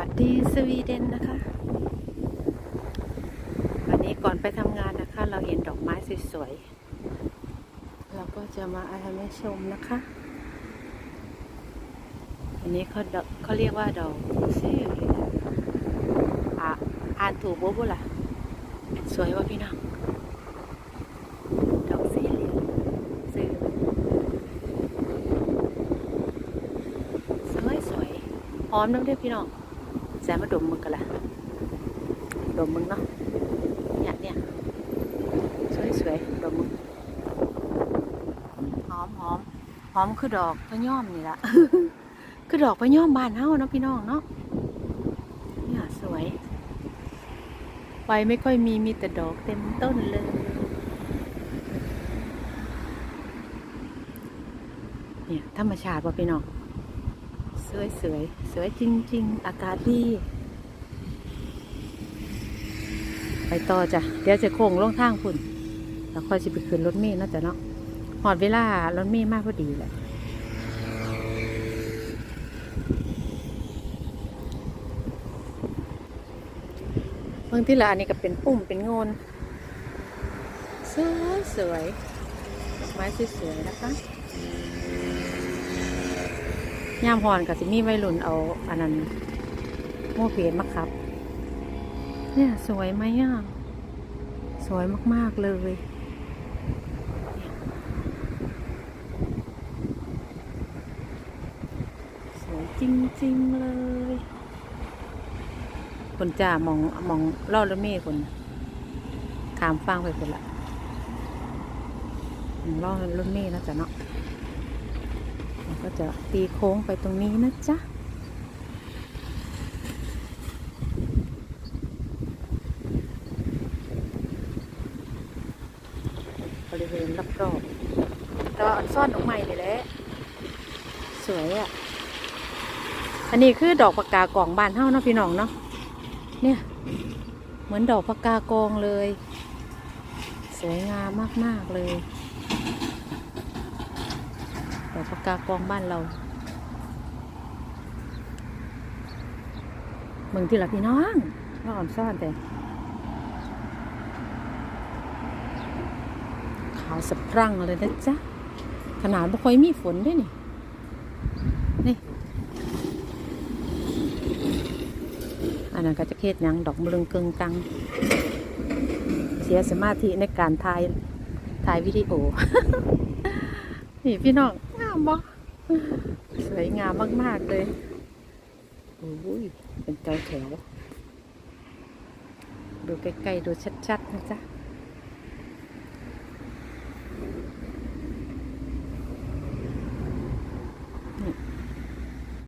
สวัสดีสวีเดนนะคะ วันนี้ก่อนไปทำงานนะคะ เราเห็นดอกไม้สวยๆ เราก็จะมาอาให้ชมนะคะ อันนี้เขาเขาเรียกว่าดอกเซ่อะอ่านถูกบุ๊บล่ะ สวยว่ะพี่น้องดอกสีเหลืองซื้อสวยสวยๆหอมน้ำเด้อพี่น้อง แซมมาดมมึงกันละดมมึงเนาะเนี่ยเนี่ยสวยสวยๆดมมึงหอมหอมหอมคือดอกพะย่อมนี่ละคือดอกพะย่อมบานเฮาเนาะพี่น้องเนาะเนี่ยสวยใบไม่ค่อยมีมีแต่ดอกเต็มต้นเลยเนี่ยธรรมชาติว่ะพี่น้อง สวยสวยสวยจริง ๆ อากาศดี ไปต่อจ้ะ เดี๋ยวจะโค้งลงทางพุ่นแล้วค่อยจะไปขึ้นรถเมล์นาะจ้ะเนาะหอดเวลารถเมล์มากพอดีแหละบางที่ละอันนี้ก็เป็นปุ่มเป็นโงนสวยสวยดอกไม้สวยๆนะคะ ย่ามหอนกับสิมีวัยรุ่นเอาอันนั้นโมเพียนมาครับ เนี่ยสวยไหมอะ สวยมาก ๆ เลยสวยจริง ๆ เลยคนจ่ามองมองล่อรถเมฆคนขามฟังไปคนละมองล่อรถเมฆนะจ๊ะเนาะ ก็จะตีโค้งไปตรงนี้นะจ๊ะบริเวณรอบๆก็ซ่อนดอกไม้เลยแหละสวยอะ อันนี้คือดอกปากกากองบานเท่าเนาะพี่น้องเนาะเนี่ย เหมือนดอกปากกากองเลย สวยงามมาก ๆ เลย ดอกปากกากองบ้านเราเมืองที่หละพี่น้องว่าอ่อนซ่อนแต่ขาวสะพรั่งเลยนะจ๊ะ ขนาดไม่ค่อยมีฝนด้วยนี่นี่ อันนั้นก็จะเฮ็ดหยังดอกมะลึงเกิงตัง เสียสมาธิในการถ่ายถ่ายวิดีโอ นี่พี่น้องามบ่สวยงามมาก ๆ เลยโอ้ยเป็นแถวแถวดูใกล้ ๆ ดูชัด ๆ นะจ๊ะ